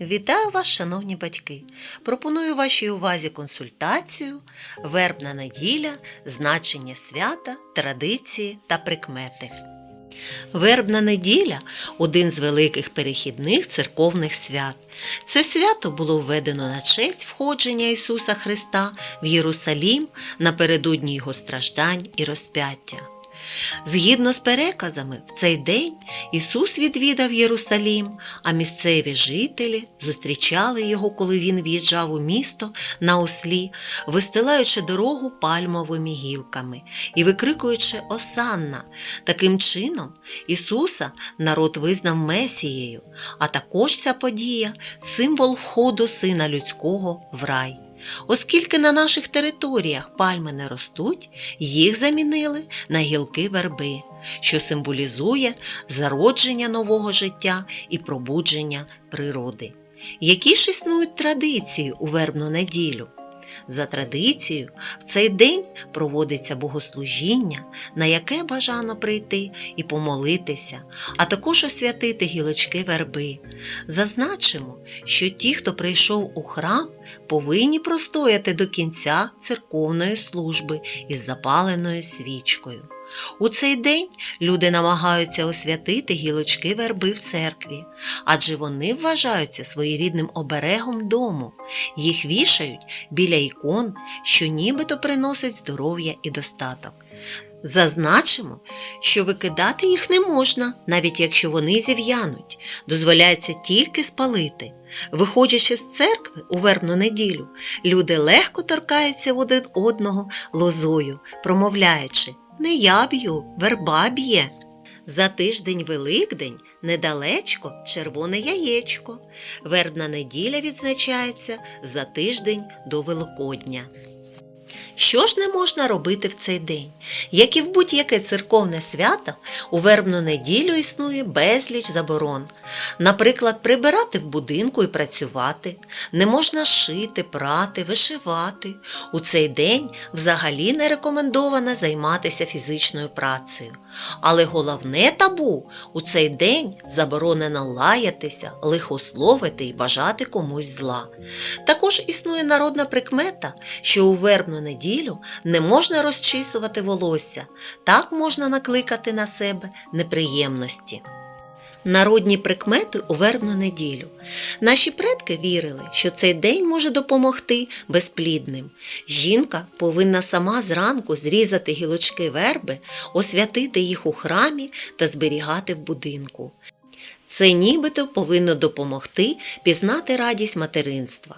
Вітаю вас, шановні батьки! Пропоную вашій увазі консультацію Вербна неділя, значення свята, традиції та прикмети. Вербна неділя один з великих перехідних церковних свят. Це свято було введено на честь входження Ісуса Христа в Єрусалім напередодні Його страждань і розп'яття. Згідно з переказами, в цей день Ісус відвідав Єрусалім, а місцеві жителі зустрічали його, коли він в'їжджав у місто на ослі, вистилаючи дорогу пальмовими гілками і викрикуючи Осанна. Таким чином, Ісуса народ визнав Месією, а також ця подія символ входу Сина Людського в рай. Оскільки на наших територіях пальми не ростуть, їх замінили на гілки верби, що символізує зародження нового життя і пробудження природи. Які ж існують традиції у вербну неділю? За традицією, в цей день проводиться богослужіння, на яке бажано прийти і помолитися, а також освятити гілочки верби. Зазначимо, що ті, хто прийшов у храм, повинні простояти до кінця церковної служби із запаленою свічкою. У цей день люди намагаються освятити гілочки верби в церкві, адже вони вважаються своєрідним оберегом дому. Їх вішають біля ікон, що нібито приносять здоров'я і достаток. Зазначимо, що викидати їх не можна, навіть якщо вони зів'януть, дозволяється тільки спалити. Виходячи з церкви у вербну неділю, люди легко торкаються один одного лозою, промовляючи Не я б'ю, верба б'є. За тиждень Великдень недалечко червоне яєчко. Вербна неділя відзначається за тиждень до Великодня. Що ж не можна робити в цей день? Як і в будь-яке церковне свято, у вербну неділю існує безліч заборон. Наприклад, прибирати в будинку і працювати, не можна шити, прати, вишивати. У цей день взагалі не рекомендовано займатися фізичною працею. Але головне табу у цей день заборонено лаятися, лихословити і бажати комусь зла. Також існує народна прикмета, що у вербну неділю не можна розчісувати волосся, так можна накликати на себе неприємності. Народні прикмети у вербну неділю. Наші предки вірили, що цей день може допомогти безплідним. Жінка повинна сама зранку зрізати гілочки верби, освятити їх у храмі та зберігати в будинку. Це нібито повинно допомогти пізнати радість материнства.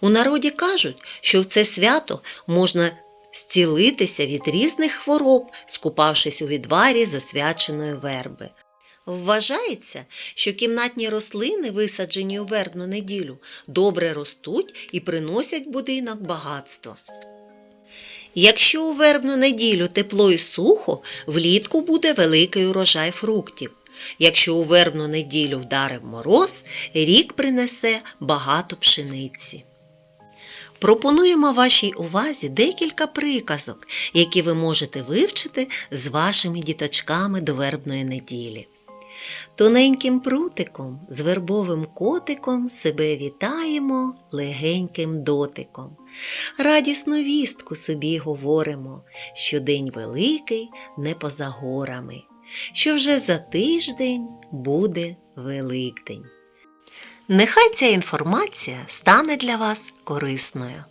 У народі кажуть, що в це свято можна зцілитися від різних хвороб, скупавшись у відварі з освяченої верби. Вважається, що кімнатні рослини, висаджені у вербну неділю, добре ростуть і приносять будинок багатство. Якщо у вербну неділю тепло і сухо, влітку буде великий урожай фруктів. Якщо у вербну неділю вдарив мороз, рік принесе багато пшениці. Пропонуємо вашій увазі декілька приказок, які ви можете вивчити з вашими діточками до вербної неділі. Тоненьким прутиком, з вербовим котиком себе вітаємо легеньким дотиком. Радісну вістку собі говоримо, що день великий не поза горами, що вже за тиждень буде Великдень. Нехай ця інформація стане для вас корисною.